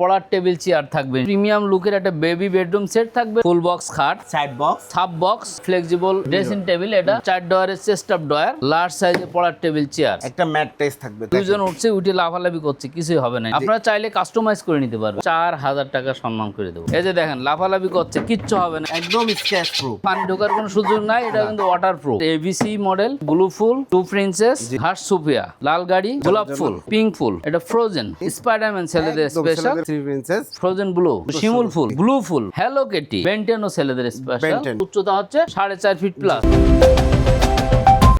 পড়ার table chair থাকবে। Premium লুকের একটা বেবি বেডরুম সেট থাকবে। ফুল বক্স খাট side box sub box flexible dressing table এটা। চার ডয়ারের চেস্ট অফ ডয়ার লার্জ সাইজের পড়ার টেবিল চেয়ার একটা ম্যাট টেস্ট থাকবে দুজন উঠছে উঠে লাফালাফি করছে কিছুই হবে না। আপনারা চাইলে কাস্টমাইজ করে নিতে পারবেন। চার হাজার টাকা সম্মান করে দেবো। এই যে দেখেন লাফালাফি করছে কিচ্ছু হবে না। একদম স্ক্র্যাচ প্রুফ পানি ঢোকার কোনো সুযোগ নাই এটা কিন্তু waterproof ABC model blue ফুল টু প্রিন্সেস হার্ট সুপিয়া লাল গাড়ি গোলাপ ফুল পিঙ্ক ফুল এটা ফ্রোজেন স্পাইডারম্যান ছেলেদের special three princess Frozen blue শিমুল ফুল ব্লু ফুল হ্যালো কেটি বেন্টেনো ছেলেদের স্পেশাল উচ্চতা হচ্ছে সাড়ে চার ফিট প্লাস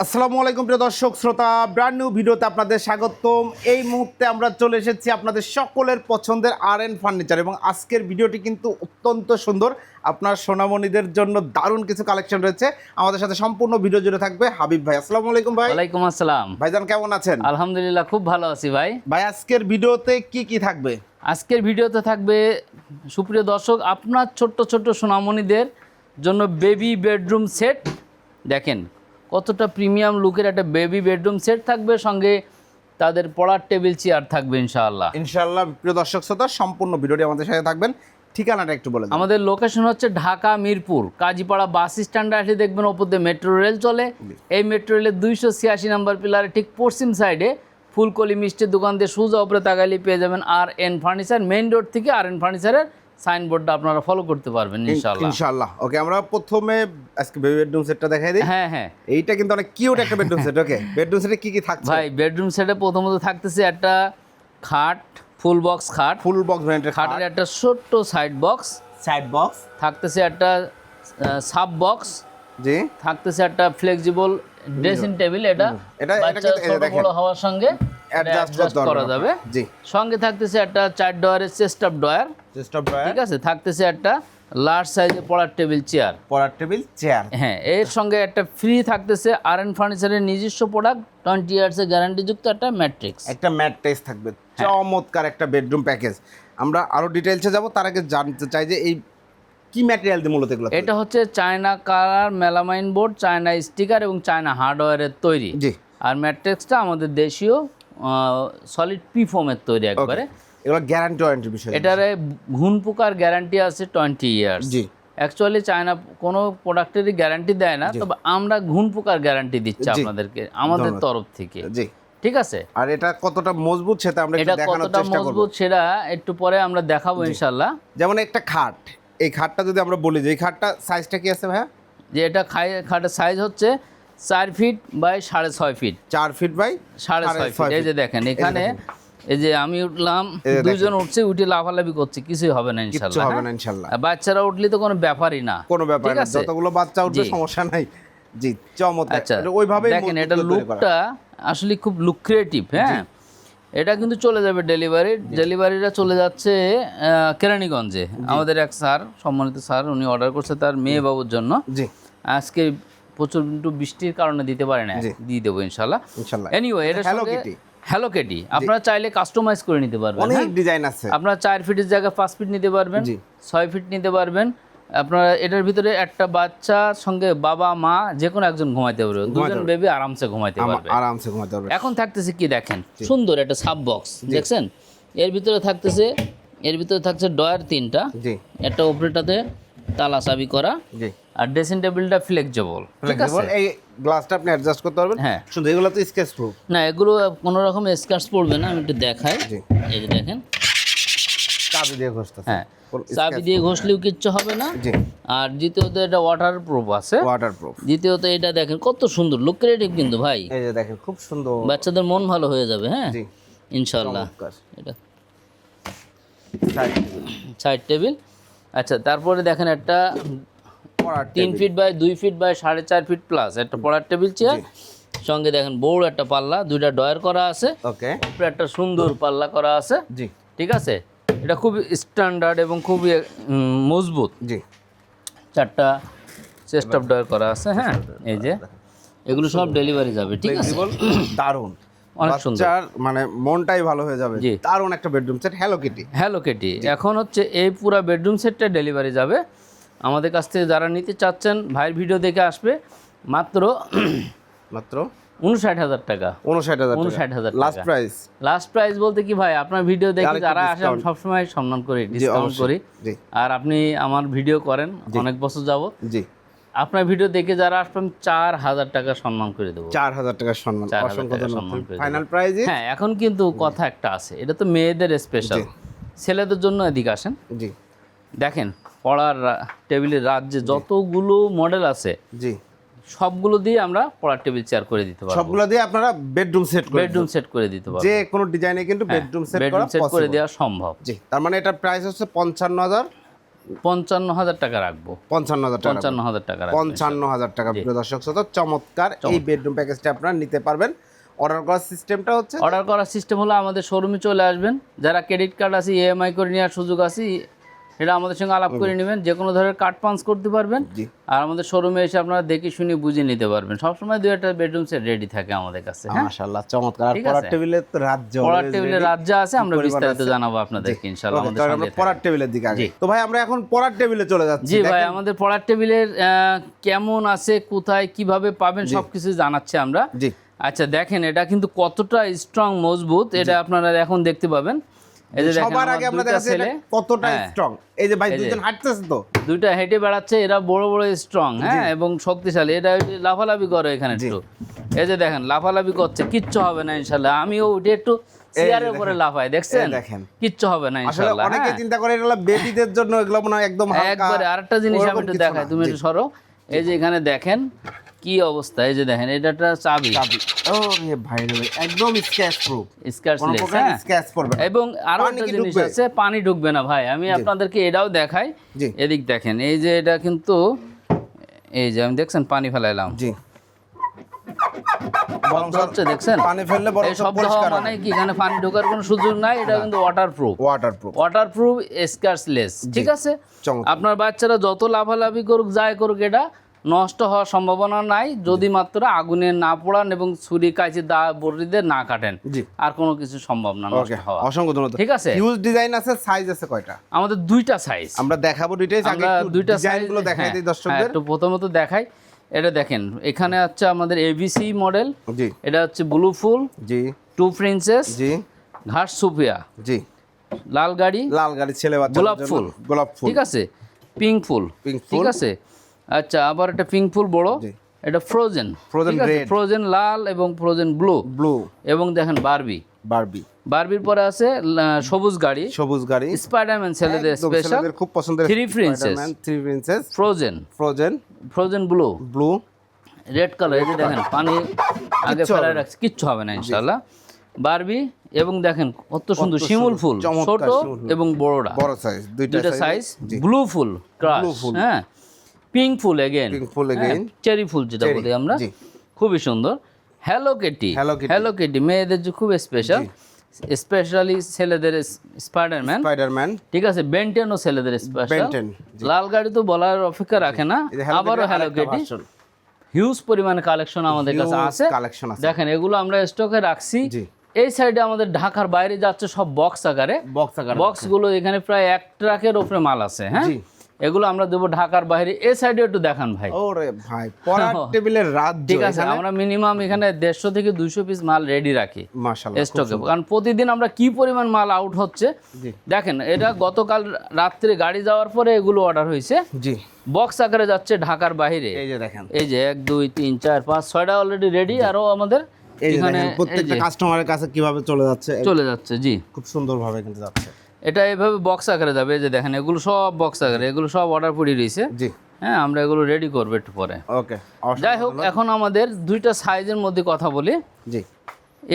আসসালামু আলাইকুম প্রিয় দর্শক শ্রোতা ব্র্যান্ড নিউ ভিডিওতে আপনাদের স্বাগতম। এই মুহূর্তে আমরা চলে এসেছি আপনাদের সকলের পছন্দের আর এন ফার্নিচার এবং আজকের ভিডিওটি কিন্তু অত্যন্ত সুন্দর। আপনার সোনামণিদের জন্য দারুণ কিছু কালেকশন রয়েছে। আমাদের সাথে সম্পূর্ণ ভিডিও জুড়ে থাকবে হাবিব ভাই। আসসালামু আলাইকুম ভাই। ওয়ালাইকুম আসসালাম। ভাইজান কেমন আছেন? আলহামদুলিল্লাহ খুব ভালো আছি ভাই। ভাই আজকের ভিডিওতে কি কি থাকবে? আজকের ভিডিওতে থাকবে সুপ্রিয় দর্শক আপনার ছোট্ট ছোট্ট সোনামণিদের জন্য বেবি বেডরুম সেট দেখেন কতটা প্রিমিয়াম লুকের একটা বেবি বেডরুম সেট থাকবে সঙ্গে তাদের পড়ার টেবিল চেয়ার থাকবে ইনশাআল্লাহ। ইনশাআল্লাহ প্রিয় দর্শক শ্রোতা সম্পূর্ণ ভিডিওটি আমাদের সাথে থাকবেন। ঠিকানাটা একটু বলে আমাদের লোকেশন হচ্ছে ঢাকা মিরপুর কাজীপাড়া বাস স্ট্যান্ডে আসলে দেখবেন ওপর দিয়ে মেট্রো রেল চলে। এই মেট্রো রেলের দুইশো ছিয়াশি নাম্বার পিলারে ঠিক পশ্চিম সাইডে ফুলকলি মিষ্টির দোকান দিয়ে সোজা ওপরে তাকাইলে পেয়ে যাবেন R N furniture main road থেকে আর এন ফার্নিচারের সাইনবোর্ডটা আপনারা ফলো করতে পারবেন ইনশাআল্লাহ। ইনশাআল্লাহ। ওকে আমরা প্রথমে আজকে বেবি বেডরুম সেটটা দেখাই দিই। হ্যাঁ হ্যাঁ। এইটা কিন্তু অনেক কিউট একটা বেডরুম সেট ওকে বেডরুম সেটে কি কি থাকছে? ভাই বেডরুম সেটে প্রথমত থাকতেছে একটা খাট ফুল বক্স খাট। ফুল বক্স ভ্যারিয়েন্টের খাটের একটা ছোট্ট সাইড বক্স সাইড বক্স থাকতেছে একটা সাব বক্স জি। থাকতেছে একটা ফ্লেক্সিবল ড্রেসিং টেবিল এটা এটা-। বড় হওয়ার সঙ্গে অ্যাডজাস্ট করা যাবে। জি। সঙ্গে থাকতেছে একটা চার ডয়ারের chest of drawer chest of drawer ঠিক আছে? থাকতেছে একটা লার্জ সাইজের পড়ার টেবিল চেয়ার পড়ার টেবিল চেয়ার হ্যাঁ এর সঙ্গে একটা ফ্রি থাকতেছে আর এন ফার্নিচারের নিজস্ব প্রোডাক্ট টোয়েন্টি ইয়ার্সের গ্যারান্টিযুক্ত একটা ম্যাট্রিক্স একটা ম্যাট টেস্ট থাকবে। হ্যাঁ। চমৎকার একটা বেডরুম প্যাকেজ আমরা আরও ডিটেইলসে যাব তার আগে জানতে চাই যে এই কি ম্যাটেরিয়াল দিয়ে মূলত এগুলো এটা হচ্ছে China colour melamine board China sticker এবং চায়না হার্ডওয়্যারের তৈরি। জি। আর ম্যাট্রিক্সটা আমাদের দেশীয় সলিড পি ফোমের তৈরি একবারে। এগুলো গ্যারান্টি ওয়ারেন্টি বিষয় এটারে ঘুন পোকার গ্যারান্টি আছে টোয়েন্টি ইয়ার্স জি। অ্যাকচুয়ালি চায়না কোনো প্রোডাক্টেরই গ্যারান্টি দেয় না তবে আমরা ঘুন পোকার গ্যারান্টি দিচ্ছি আপনাদেরকে আমাদের তরফ থেকে। জি। ঠিক আছে? আর এটা কতটা মজবুত সেটা আমরা এটা একটু দেখানোর কতটা চেষ্টা করব। মজবুত সেটা একটু পরে আমরা দেখাবো ইনশাল্লাহ যেমন একটা খাট। এই খাটটা যদি আমরা বলি যে এই খাটটা সাইজটা কি আছে ভাইয়া? যে এটা খাটের সাইজ হচ্ছে চার ফিট বাই সাড়ে ছয় ফিট চার ফিট বাই সাড়ে ছয় ফিট এই যে দেখেন এখানে এই যে আমি উঠলাম যে উঠছে উঠে লাফালাফি করছে কিছুই হবে না ইনশাল্লাহ। হবে? না ইনশাল্লাহ। বাচ্চারা উঠলে তো কোনো ব্যাপারই না। কোনো ব্যাপার না যতগুলো বাচ্চা উঠবে সমস্যা নাই। জি চমৎকার। আচ্ছা এটা ওইভাবেই দেখেন এটা। লুকটা আসলে খুব লুক্রিয়েটিভ হ্যাঁ? এটা কিন্তু চলে যাবে ডেলিভারি ডেলিভারিটা চলে যাচ্ছে কেরানীগঞ্জে। আমাদের এক স্যার সম্মানিত স্যার উনি অর্ডার করছে তার মেয়ে বাবুর জন্য। জি। আজকে প্রচুর একটু বৃষ্টির কারণে দিতে পারে না দিয়ে দেবো ইনশাল্লাহ। এনিওয়ে এটা হ্যালো Kitty। হ্যালো কেটি আপনারা চাইলে কাস্টমাইজ করে নিতে পারবেন অনেক হ্যাঁ? ডিজাইন আছে। আপনারা চার ফিটের জায়গায় পাঁচ ফিট নিতে পারবেন। ছয় ফিট নিতে পারবেন। আপনারা এটার ভিতরে একটা বাচ্চা সঙ্গে বাবা মা যে কোনো একজন ঘুমাইতে পারবে। দুজন বেবি আরামসে ঘুমাইতে পারবে। আরামসে ঘুমাতে পারবে। এখন থাকতেছে কি দেখেন? সুন্দর একটা সাব বক্স দেখছেন? এর ভিতরে থাকতেছে এর ভিতরে থাকছে ডয়ার তিনটা। জি। একটা উপরেটাতে তালা চাবি করা। জি। আর ড্রেসিং টেবিলটা ফ্লেক্সিবল Flexible, এই গ্লাসটা আপনি অ্যাডজাস্ট করতে পারবেন। হ্যাঁ। শুধু এগুলো তো স্কেচ প্রুফ না এগুলো কোনো রকম স্কার্স পড়বে না আমি একটু দেখাই। এই যে দেখেন। চাবি দিয়ে হ্যাঁ চাবি দিয়ে ঘষলেও কিচ্ছু হবে না। আর দ্বিতীয়ত এটা ওয়াটার প্রুফ আছে। ওয়াটার প্রুফ দ্বিতীয়ত এটা দেখেন কত সুন্দর লুক্রেটিভ কিন্তু ভাই। এই যে দেখেন খুব সুন্দর। বাচ্চাদের মন ভালো হয়ে যাবে হ্যাঁ? ইনশাল্লাহ এটা। Side table. আচ্ছা তারপরে দেখেন একটা তিন ফিট বাই দুই ফিট বাই সাড়ে চার ফিট প্লাস একটা পড়ার টেবিল চেয়ার সঙ্গে দেখেন বড় একটা পাল্লা দুইটা ডয়ার করা আছে। ওকে একটা সুন্দর পাল্লা করা আছে। জি। ঠিক আছে? এটা খুবই স্ট্যান্ডার্ড এবং খুবই মজবুত। জি। চারটা চেস্ট অফ ডয়ার করা আছে হ্যাঁ? এই যে। এগুলো সব ডেলিভারি যাবে ঠিক আছে? দারুণ অনেক সুন্দর। মানে মনটাই ভালো হয়ে যাবে। জি। দারুণ একটা bedroom set hello Kitty hello Kitty এখন হচ্ছে এই পুরো বেডরুম সেটটা ডেলিভারি যাবে। আমাদের কাছ থেকে যারা নিতে চাচ্ছেন ভাইয়ের ভিডিও দেখে আসবে। মাত্র মাত্র উনষাট হাজার টাকা। উনষাট হাজার উনষাট হাজার লাস্ট প্রাইস লাস্ট প্রাইস বলতে কি ভাই আপনার ভিডিও দেখে যারা আসে আমি সবসময় সম্মান করি ডিসকাউন্ট করি। আর আপনি আমার ভিডিও করেন অনেক বছর যাবত জি। আপনার ভিডিও দেখে যারা আসবেন চার হাজার টাকা সম্মান করে দেবো। চার হাজার টাকার সম্মান। 4,000 অসংখ্য টাকা সম্মান ফাইনাল প্রাইজে হ্যাঁ এখন কিন্তু কথা একটা আছে। এটা তো মেয়েদের স্পেশাল ছেলেদের জন্য এদিকে আসেন। জি। দেখেন পড়ার টেবিলের রাজ্যে যতগুলো মডেল আছে জি। সবগুলো দিয়ে আমরা পড়ার টেবিল চেয়ার করে দিতে পারব। সবগুলো দিয়ে আপনারা বেডরুম সেট করে বেডরুম সেট করে দিতে পারব। যে কোনো ডিজাইনে কিন্তু বেডরুম সেট করা বেডরুম সেট করে দেওয়া সম্ভব। জি তার মানে এটা প্রাইস হচ্ছে পঞ্চান্ন হাজার। পঞ্চান্ন হাজার টাকা রাখব। পঞ্চান্ন হাজার টাকা পঞ্চান্ন হাজার টাকা পঞ্চান্ন হাজার টাকা প্রিয় দর্শক শ্রোতা চমৎকার। এই বেডরুম প্যাকেজটা আপনারা নিতে পারবেন। অর্ডার করার সিস্টেমটা হচ্ছে অর্ডার করার সিস্টেম হলো আমাদের শোরুমে চলে আসবেন। যারা ক্রেডিট কার্ড আছে ইএমআই করে নেওয়ার সুযোগ আছে এটা আমাদের সঙ্গে আলাপ করে নেবেন। যে কোনো ধরনের কার্ড পাঞ্চ করতে পারবেন। আর আমাদের শোরুমে এসে আপনারা দেখে শুনে বুঝে নিতে পারবেন। সবসময় দু একটা বেডরুম সেট রেডি থাকে আমাদের কাছে হ্যাঁ? মাশাআল্লাহ চমৎকার। পড়ার। টেবিলে তো রাজ্য পড়ার টেবিলে রাজ্য আছে আমরা বিস্তারিত জানাব আপনাদেরকে ইনশাআল্লাহ আমাদের সঙ্গে পড়ার টেবিলের দিকে আগে। তো ভাই আমরা এখন পড়ার টেবিলে চলে যাচ্ছি জি ভাই আমাদের পড়ার টেবিলের কেমন আছে কোথায় কীভাবে পাবেন সবকিছু জানাচ্ছি আমরা। জি। আচ্ছা দেখেন এটা কিন্তু কতটা স্ট্রং মজবুত। এটা আপনারা এখন দেখতে পাবেন। এই যে সবার আগে আমরা দেখাচ্ছি এটা কতটা হ্যাঁ। স্ট্রং এই যে ভাই দুজন হাঁটতেছে তো। দুইটা হেঁটে বেড়াচ্ছে এরা বড় বড় স্ট্রং হ্যাঁ এবং শক্তিশালী। এটা লাফালাফি করে এখানে একটু। এই যে দেখেন লাফালাফি করছে কিচ্ছু হবে না ইনশাল্লাহ। আমিও উঠে একটু চেয়ারের উপরে লাফাই দেখছেন? দেখেন। কিচ্ছু হবে না ইনশাল্লাহ অনেকে হ্যাঁ। চিন্তা করে এটা বেবিদের জন্য এগুলো মনে হয় একদম হালকা একবারে আরেকটা জিনিস আমি একটু দেখাই তুমি। একটু সরো। এই যে এখানে দেখেন কি অবস্থা? এই যে দেখেন এটা একটা চাবি। চাবি। ও ভাই একদম স্ক্র্যাচ প্রুফ হ্যাঁ? স্ক্র্যাচ পড়বে এবং আরও একটা জিনিস আছে পানি ঢুকবে না ভাই। আমি আপনাদেরকে এটাও দেখাই। জি। এদিক দেখেন এই যে এটা কিন্তু এই যে আমি দেখছেন পানি ফেলাইলাম। জি। দেখছেন? পানি ফেললে বড় শব্দ হওয়া মানে কি এখানে পানি ঢোকার কোনো সুযোগ নাই এটা কিন্তু waterproof waterproof scratchless ঠিক আছে? আপনার বাচ্চারা যত লাভালাভি করুক যাই করুক এটা নষ্ট হওয়ার সম্ভাবনা নাই যদি মাত্র আগুনে না পোড়ান এবং ছুরি কাঁচি দা বড়িদের না কাটেন আর কোনো কিছু সম্ভব না নষ্ট হওয়া অসংখ্য ধন্যবাদ। ঠিক আছে? হিউজ ডিজাইন আছে সাইজ আছে কয়টা? আমাদের দুইটা সাইজ আমরা দেখাবো ডিটেইলস আগে দুইটা ডিজাইন সাইজগুলো দেখাই দিই দর্শকদের। একটু প্রথমত দেখাই। এটা দেখেন এখানে হচ্ছে আমাদের এবিসি মডেল জি। এটা হচ্ছে ব্লু ফুল জি। টু প্রিন্সেস জি। ঘাস সুপিয়া। জি। লাল গাড়ি লাল গাড়ি ছেলে বাচ্চা গোলাপ ফুল। গোলাপ ফুল। ঠিক আছে? পিঙ্ক ফুল। পিঙ্ক ফুল। ঠিক আছে? আচ্ছা আবার একটা পিঙ্ক ফুল বড়। এটা ফ্রোজেন Frozen red। ফ্রোজেন লাল এবং ফ্রোজেন ব্লু ব্লু এবং দেখেন বারবি বারবি বারবির পরে আছে সবুজ গাড়ি। সবুজ গাড়ি। স্পাইডারম্যান ছেলেদের স্পেশাল খুব পছন্দের Three princess। Three princess Frozen Frozen Frozen blue blue red colour এই যে দেখেন পানি আগে ফেলায়। রাখছে কিচ্ছু হবে না ইনশাল্লাহ বারবি এবং দেখেন কত সুন্দর শিমুল ফুল ছোট ফুল। এবং বড়টা। বড় সাইজ দুইটা সাইজ ব্লু ফুল ক্রাশ ফুল। হ্যাঁ। পিঙ্ক ফুল এগেন Pink ফুল again। চেরি ফুল যেটা বলি আমরা। খুবই সুন্দর। হ্যালো কেটি হ্যালো কেটি মেয়েদের যে খুব স্পেশাল স্পেশালি ছেলেদের স্পাইডারম্যান স্পাইডারম্যান ঠিক আছে বেন্টেনও ছেলেদের স্পেশাল বেন্টেন লাল গাড়ি তো বলার অপেক্ষা রাখে না। আবারও হ্যালো কেটি হিউজ পরিমাণে কালেকশন আমাদের কাছে আছে। কালেকশন আছে। দেখেন এগুলো আমরা স্টকে রাখছি। এই সাইডে আমাদের ঢাকার বাইরে যাচ্ছে সব বক্স আকারে। বক্স আকার বক্সগুলো এখানে প্রায় এক ট্রাকের উপরে মাল আছে হ্যাঁ? জি। এগুলো আমরা দেবো ঢাকার বাইরে। এই সাইডে একটু দেখান ভাই। ওরে ভাই পড়ার টেবিলের রাত ঠিক আছে আমরা মিনিমাম এখানে দেড়শো থেকে দুইশো পিস মাল রেডি রাখি। মাশাআল্লাহ স্টকে কারণ প্রতিদিন আমরা কি পরিমাণ মাল আউট হচ্ছে দেখেন এটা গতকাল রাত্রে গাড়ি যাওয়ার পরে এগুলো অর্ডার হয়েছে। জি। বক্স আকারে যাচ্ছে ঢাকার বাইরে। এই যে দেখেন। এই যে এক দুই তিন চার পাঁচ ছয়টা অলরেডি রেডি আরও আমাদের এখানে প্রত্যেকটা কাস্টমারের কাছে কীভাবে চলে যাচ্ছে। চলে যাচ্ছে জি। খুব সুন্দরভাবে কিন্তু যাচ্ছে। এটা এভাবে বক্স আকারে যাবে এই যে দেখেন এগুলো সব বক্স আকারে এগুলো সব অর্ডার পড়ে রয়েছে। জি। হ্যাঁ আমরা এগুলো রেডি করব একটু পরে। ওকে যাই হোক এখন আমাদের দুইটা সাইজের মধ্যে কথা বলি। জি।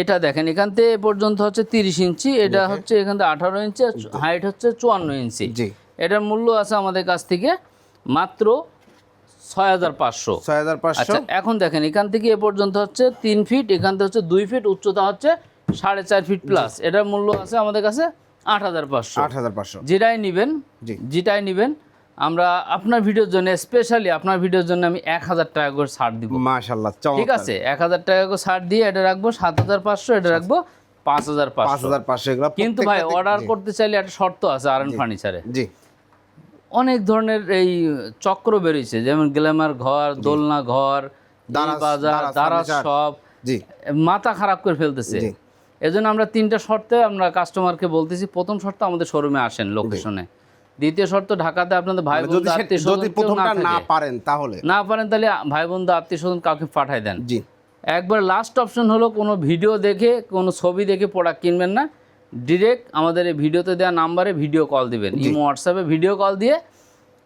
এটা দেখেন এখান থেকে এ পর্যন্ত হচ্ছে তিরিশ ইঞ্চি এটা হচ্ছে এখান থেকে আঠারো ইঞ্চি হাইট হচ্ছে চুয়ান্ন ইঞ্চি। জি। এটার মূল্য আছে আমাদের কাছ থেকে মাত্র ছয় হাজার পাঁচশো। ছয় হাজার পাঁচশো। আচ্ছা এখন দেখেন এখান থেকে এ পর্যন্ত হচ্ছে তিন ফিট এখান থেকে হচ্ছে দুই ফিট উচ্চতা হচ্ছে সাড়ে চার ফিট প্লাস এটার মূল্য আছে আমাদের কাছে আট হাজার পাঁচশো। আট হাজার পাঁচশো। যেটাই নেবেন যেটাই নেবেন আমরা আপনার ভিডিওর জন্য স্পেশালি আপনার ভিডিওর জন্য আমি এক হাজার টাকা করে ছাড় দিব। মাশাল্লাহ ঠিক আছে? এক হাজার টাকা করে ছাড় দিয়ে এটা রাখব সাত হাজার পাঁচশো এটা রাখব পাঁচ হাজার পাঁচ হাজার পাঁচশো এগুলো কিন্তু ভাই অর্ডার করতে চাইলে একটা শর্ত আছে আর এন ফার্নিচারে জি। অনেক ধরনের এই চক্র বেরিয়েছে যেমন গ্ল্যামার ঘর দোলনা ঘর বাজার দারাজ সব মাথা খারাপ করে ফেলতেছে। এজন্য আমরা তিনটা শর্তে আমরা কাস্টমারকে বলতেছি। প্রথম শর্ত আমাদের শোরুমে আসেন লোকেশনে দ্বিতীয় শর্ত ঢাকাতে আপনাদের ভাই বন্ধু আত্মীয় যদি না প্রথমটা না পারেন তাহলে? না পারেন তাহলে ভাই বন্ধু আত্মীয় স্বজন কাউকে পাঠায় দেন। জি। একবার লাস্ট অপশন হলো কোনো ভিডিও দেখে কোনো ছবি দেখে প্রোডাক্ট কিনবেন না। ডিরেক্ট আমাদের এই ভিডিওতে দেওয়া নাম্বারে ভিডিও কল দিবেন। ইমো হোয়াটসঅ্যাপে ভিডিও কল দিয়ে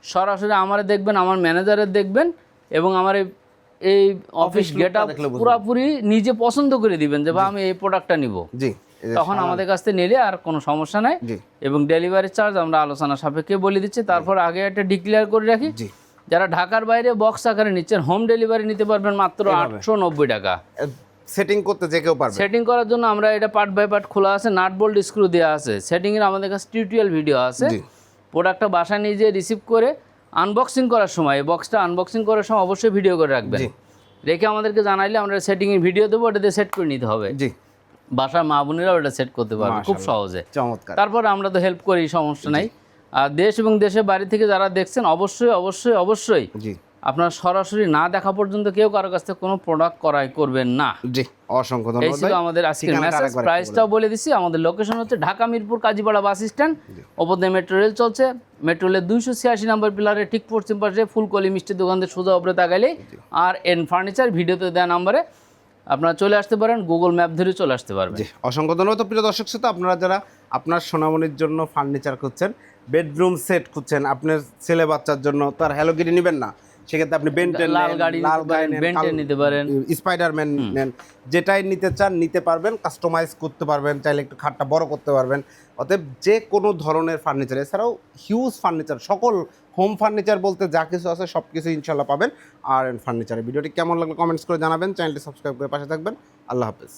সরাসরি আমারে দেখবেন আমার ম্যানেজারের দেখবেন এবং আমার এই- এই অফিস গেট আপ পুরাপুরি নিজে পছন্দ করে দিবেন যে বা আমি এই প্রোডাক্টটা নিব। জি তখন আমাদের কাছ থেকে নিলে আর কোনো সমস্যা নাই। জি। এবং ডেলিভারি চার্জ আমরা আলোচনা সাপেক্ষে বলে দিচ্ছি। তারপর আগে একটা ডিক্লেয়ার করে রাখি। জি। যারা ঢাকার বাইরে বক্স আকারে নিচ্ছেন হোম ডেলিভারি নিতে পারবেন মাত্র আটশো নব্বই টাকা। সেটিং করতে যে কেউ পারবে। সেটিং করার জন্য আমরা এটা পার্ট বাই পার্ট খোলা আছে নাট বোল্ট স্ক্রু দেওয়া আছে। সেটিংয়ের আমাদের কাছে টিউটোরিয়াল ভিডিও আছে। জি। প্রোডাক্টটা বাসা নিয়ে যেয়ে রিসিভ করে আনবক্সিং করার সময় এই বক্সটা আনবক্সিং করার সময় অবশ্যই ভিডিও করে রাখবেন। রেখে আমাদেরকে জানাইলে আমরা সেটিংয়ের ভিডিও দেবো ওটাতে সেট করে নিতে হবে। জি। বাসার মা বোনেরাও এটা সেট করতে পারবে খুব সহজে। চমৎকার। তারপর আমরা তো হেল্প করি সমস্যা নাই। আর দেশ এবং দেশের বাড়ি থেকে যারা দেখছেন অবশ্যই অবশ্যই অবশ্যই জি। আপনার সরাসরি না দেখা পর্যন্ত কেউ কারও কাছ থেকে কোনো প্রোডাক্ট করাই করবেন না। জি অসংখ্য এই ধন্যবাদ ছিল আমাদের আজকের মেসেজ প্রাইসটাও বলে দিছি আমাদের লোকেশন হচ্ছে ঢাকা মিরপুর কাজীপাড়া বাস স্ট্যান্ড। ওপর দিয়ে মেট্রো রেল চলছে। মেট্রো রেলের দুইশো ছিয়াশি নম্বর পিলারে ঠিক পশ্চিম পাশে ফুলকলি মিষ্টির দোকান দিয়ে সোজা উপরে তাকাইলে আর এন ফার্নিচার ভিডিওতে দেওয়া নাম্বারে আপনারা চলে আসতে পারেন গুগল ম্যাপ ধরে চলে আসতে পারবেন। জি অসংখ্য ধন্যবাদ। প্রিয় দর্শক শ্রোতা আপনারা যারা আপনার সোনামণির জন্য ফার্নিচার খুঁজছেন বেডরুম সেট খুঁজছেন আপনার ছেলে বাচ্চার জন্য তার হ্যালোগিরি নেবেন না। সেক্ষেত্রে আপনি বেন্টেন লাল গাড়ি পারেন, বেন্টেন নিতে পারেন। স্পাইডারম্যান নেন। যেটাই নিতে চান নিতে পারবেন কাস্টমাইজ করতে পারবেন চাইলে একটু খাটটা বড় করতে পারবেন। অতএব যে কোনো ধরনের ফার্নিচার এছাড়াও হিউজ ফার্নিচার সকল হোম ফার্নিচার বলতে যা কিছু আছে সব কিছু ইনশাল্লাহ পাবেন। আর ফার্নিচারের ভিডিওটি কেমন লাগল কমেন্টস করে জানাবেন। চ্যানেলটি সাবস্ক্রাইব করে পাশে থাকবেন। আল্লাহ হাফেজ।